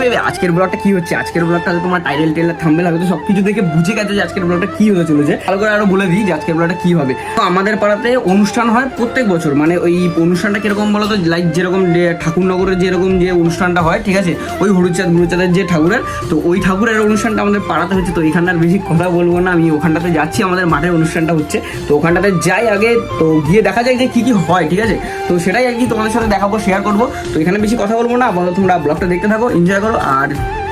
Baby আজকের ব্লগটা কি হচ্ছে? আজকের ব্লগটা তোমার টাইটেল টেলার থাম্বনেল হবে, তো সবকিছু দেখে বুঝে গেছে যে আজকের ব্লগটা কি হতে চলেছে। ভালো করে আরও বলে দিই যে আজকের ব্লগটা কি হবে। তো আমাদের পাড়াতে অনুষ্ঠান হয় প্রত্যেক বছর মানে ওই অনুষ্ঠানটা কীরকম বলো তো লাইক যেরকম ঠাকুরনগরের যেরকম যে অনুষ্ঠানটা হয়, ঠিক আছে? ওই হরুচাঁদ গুরুচাঁদের যে ঠাকুরের, তো ওই ঠাকুরের অনুষ্ঠানটা আমাদের পাড়াতে হচ্ছে। তো এখানটার বেশি কথা বলব না, আমি ওখানটাতে যাচ্ছি, আমাদের মাঠের অনুষ্ঠানটা হচ্ছে। তো ওখানটাতে যাই আগে, তো গিয়ে দেখা যায় যে কি কি হয়, ঠিক আছে? তো সেটাই আর কি তোমাদের সাথে দেখাবো শেয়ার করব। তো এখানে বেশি কথা বলব না, আপাতত তোমরা ব্লগটা দেখতে থাকো। এনজয় করো, আর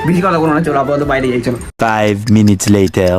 বেশি কথা বলো না, চলো আপাতত বাইরে যাই, চলো ফাইভ মিনিটস later.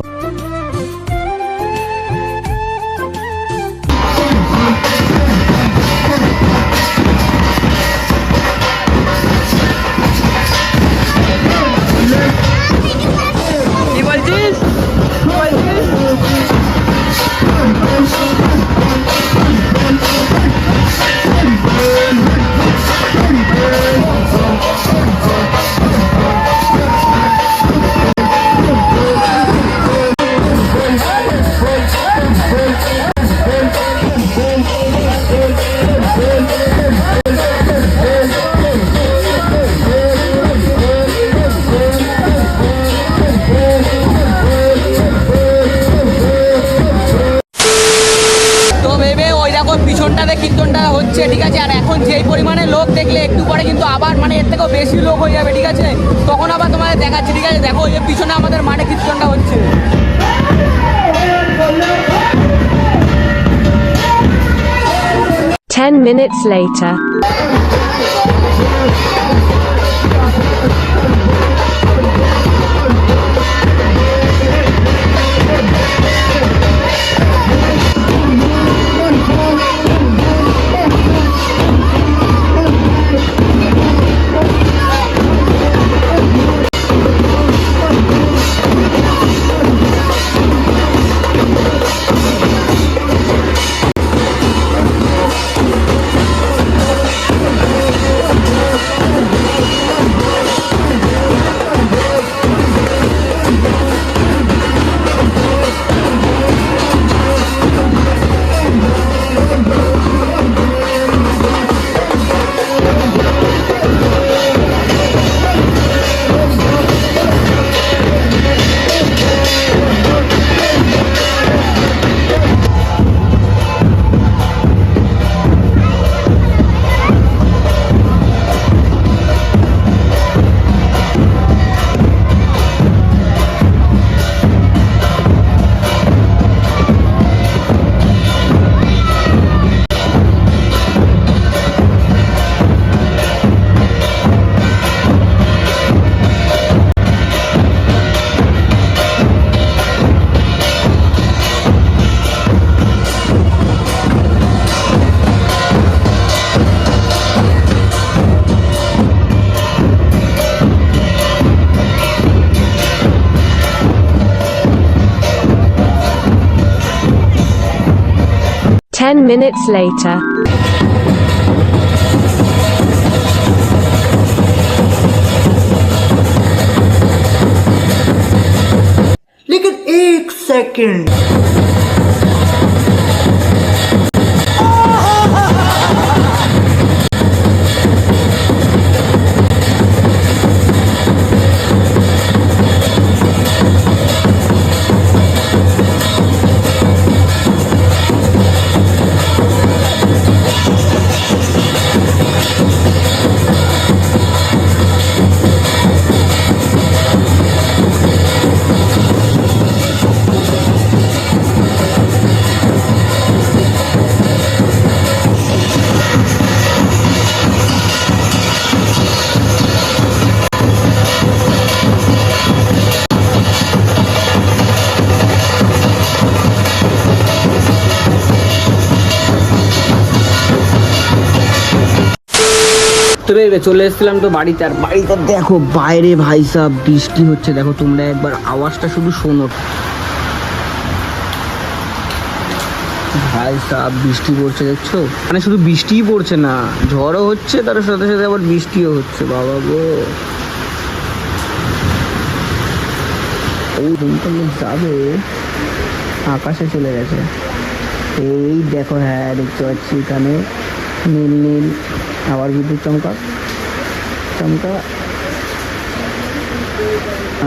বেশি লোক হয়ে যাবে, ঠিক আছে? তখন আবার তোমাদের দেখাচ্ছি, ঠিক আছে? দেখো যে পিছনে আমাদের মাঠে কীর্তনটা হচ্ছে। Ten minutes later. Ten minutes later. Look at eight seconds. ভেবে চলে এসেছিলাম তো বাড়িতে। আর বাড়িতে দেখো, বাইরে ভাই সাহ বৃষ্টি হচ্ছে। দেখো, তোমরা একবার আওয়াজটা শুধু শোনো। ভাই সাপ বৃষ্টি পড়ছে, দেখছ? মানে শুধু বৃষ্টিই পড়ছে না, ঝড়ও হচ্ছে, তার সাথে সাথে আবার বৃষ্টিও হচ্ছে, বাবা গো। এই দিনটা যাবে। আকাশে চলে গেছে। এই দেখো হ্যাঁ দেখতে পাচ্ছি এখানে নীল নীল। আবার বিদ্যুৎ চমকা। চমকা।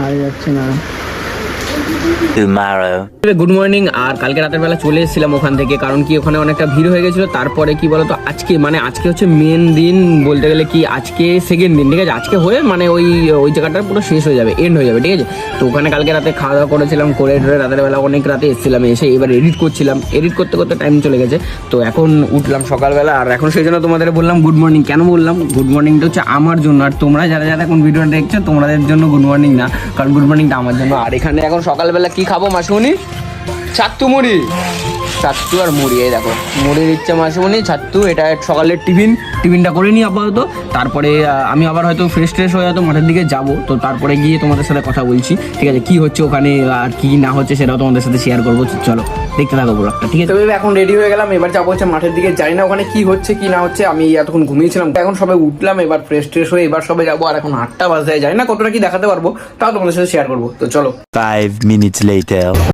আর যাচ্ছে না। Tomorrow. গুড মর্নিং আর কালকে রাতের বেলা চলে এসেছিলাম ওখান থেকে, কারণ কি ওখানে অনেকটা ভিড় হয়ে গেছিল, তারপরে কি বলতো, আজকে মানে আজকে হচ্ছে মেন দিন বলতে গেলে কি, আজকে সেকেন্ড দিন, ঠিক আছে? আজকে হয়ে মানে ওই ওই জায়গাটা পুরো শেষ হয়ে যাবে এন্ড হয়ে যাবে, ঠিক আছে? তো ওখানে কালকে রাতে খাওয়া দাওয়া করেছিলাম, করে টরে রাতের বেলা অনেক রাতে এসেছিলাম, এসে এবার এডিট করছিলাম এডিট করতে করতে টাইম চলে গেছে, তো এখন উঠলাম সকালবেলা, আর এখন সেই জন্য তোমাদের বললাম গুড মর্নিং কেন বললাম? গুড মর্নিংটা হচ্ছে আমার জন্য, আর তোমরা যারা যারা এখন ভিডিওটা দেখছ, তোমাদের জন্য গুড মর্নিং না, কারণ গুড মর্নিংটা আমার জন্য, আর এখানে এখন সকালবেলা কি খাব মাসুনি ছাত্তু মুড়ি। ছাত্তু আর মুড়ি এই দেখো। মুড়ি দিচ্ছে মাসুমনি ছাত্তু এটা সকালের টিফিন। টিফিনটা করে নিই আপাতত। তারপরে আমি আবার হয়তো ফ্রেশ ট্রেশ হয়ে হয়তো মাঠের দিকে যাব। তো তারপরে গিয়ে তোমাদের সাথে কথা বলছি। ঠিক আছে কি হচ্ছে ওখানে আর কি না হচ্ছে সেটাও তোমাদের সাথে শেয়ার করব। চলো দেখতে থাকো ব্লগটা ঠিক আছে? তবে এখন রেডি হয়ে গেলাম। এবার যাব হচ্ছে মাঠের দিকে। যাই না ওখানে কি হচ্ছে কি না হচ্ছে। আমি এতক্ষণ ঘুমিয়েছিলাম। তো এখন সবাই উঠলাম এবার ফ্রেশ ট্রেশ হয়ে এবার সবাই যাব। আর এখন আটটা বাজে যাই না কতটা কি দেখাতে পারব তাও তোমাদের সাথে শেয়ার করব। তো চলো। Five minutes later.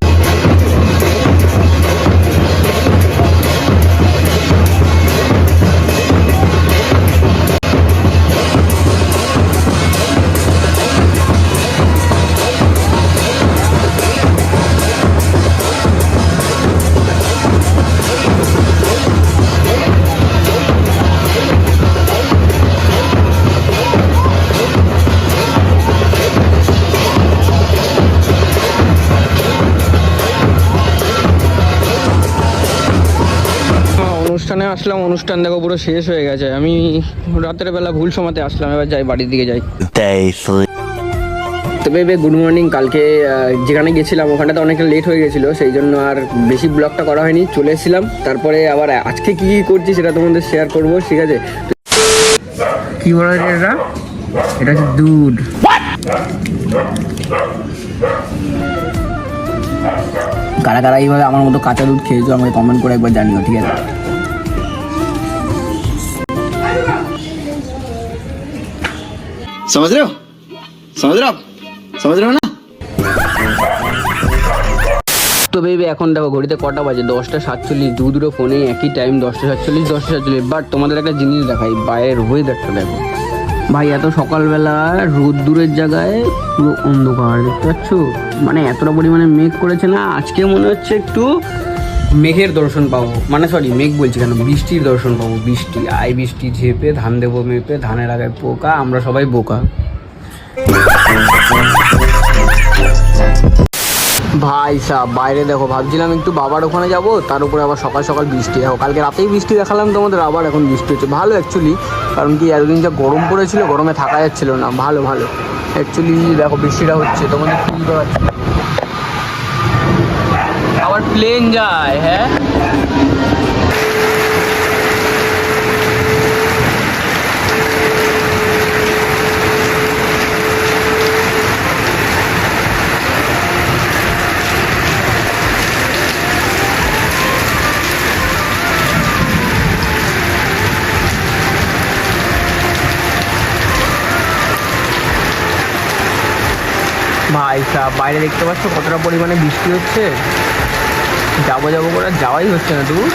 অনুষ্ঠানে আসলাম অনুষ্ঠান দেখো পুরো শেষ হয়ে গেছে। আমি রাতের বেলা ভুল সময়তে আসলাম এবার যাই বাড়ির দিকে যাই। Three. গুড মর্নিং কালকে যেখানে গেছিলাম ওখানটাতে অনেকটা লেট হয়ে গেছিল সেই জন্য আর বেশি ব্লগটা করা হয়নি চলে এসেছিলাম। তারপরে আবার আজকে কি কি করছি সেটা তোমাদের শেয়ার করব ঠিক আছে? কি বলা হয়েছে এটা? এটা হচ্ছে দুধ কারা কারা এইভাবে আমার মতো কাঁচা দুধ খেয়েছো আমাকে কমেন্ট করে একবার জানিও ঠিক আছে? समझ रहे हो समझ रहे हो आप समझ रहे हो ना তো বেবি এখন দেখো ঘড়িতে কটা বাজে দশটা সাতচল্লিশ দু দুটো ফোনে একই টাইম দশটা সাতচল্লিশ দশটা সাতচল্লিশ বাট তোমাদের একটা জিনিস দেখাই বাইরের ওয়েদারটা দেখো ভাই এত সকালবেলা রোদ্দুরের জায়গায় পুরো অন্ধকার দেখতে পাচ্ছ মানে এতটা পরিমাণে মেঘ করেছে না আজকে মনে হচ্ছে একটু মেঘের দর্শন পাবো। মানে সরি মেঘ বলছি কেন? বৃষ্টির দর্শন পাবো। বৃষ্টি, আই বৃষ্টি ঝেপে, ধান দেবো মেপে, ধানের আগায় পোকা, আমরা সবাই বোকা। ভাই সাহ বাইরে দেখো, ভাবছিলাম একটু বাবার ওখানে যাব, তার উপরে আবার সকাল সকাল বৃষ্টি। দেখো, কালকে রাতেই বৃষ্টি দেখালাম তোমাদের, আবার এখন বৃষ্টি হচ্ছে। ভালো অ্যাকচুয়ালি কারণ কি এতদিন যা গরম পড়েছিল, গরমে থাকা যাচ্ছিল না। ভালো ভালো। অ্যাকচুয়ালি দেখো, বৃষ্টিটা হচ্ছে। তোমাদের পারছি আবার প্লেন যায় হ্যাঁ? ভাই সাহ বাইরে দেখতে পাচ্ছ কতটা পরিমাণে বৃষ্টি হচ্ছে? যাব যাব করে যাওয়াই হচ্ছে না তবু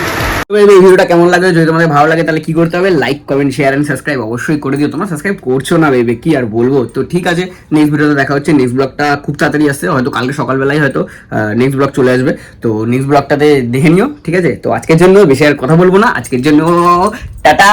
এই ভিডিওটা কেমন লাগে যদি তোমাদের ভালো লাগে তাহলে কি করতে হবে like comment share and subscribe অবশ্যই করে দিও। তোমরা সাবস্ক্রাইব করছ না বেবে কি আর বলব? তো ঠিক আছে নেক্সট ভিডিওতে দেখা হচ্ছে নেক্সট ব্লগটা খুব তাড়াতাড়ি আসছে, হয়তো কালকে সকালবেলায় হয়তো নেক্সট ব্লগ চলে আসবে। তো নেক্সট ব্লগটাতে দেখে নিও, ঠিক আছে? তো আজকের জন্য বেশি আর কথা বলব না, আজকের জন্য টাটা!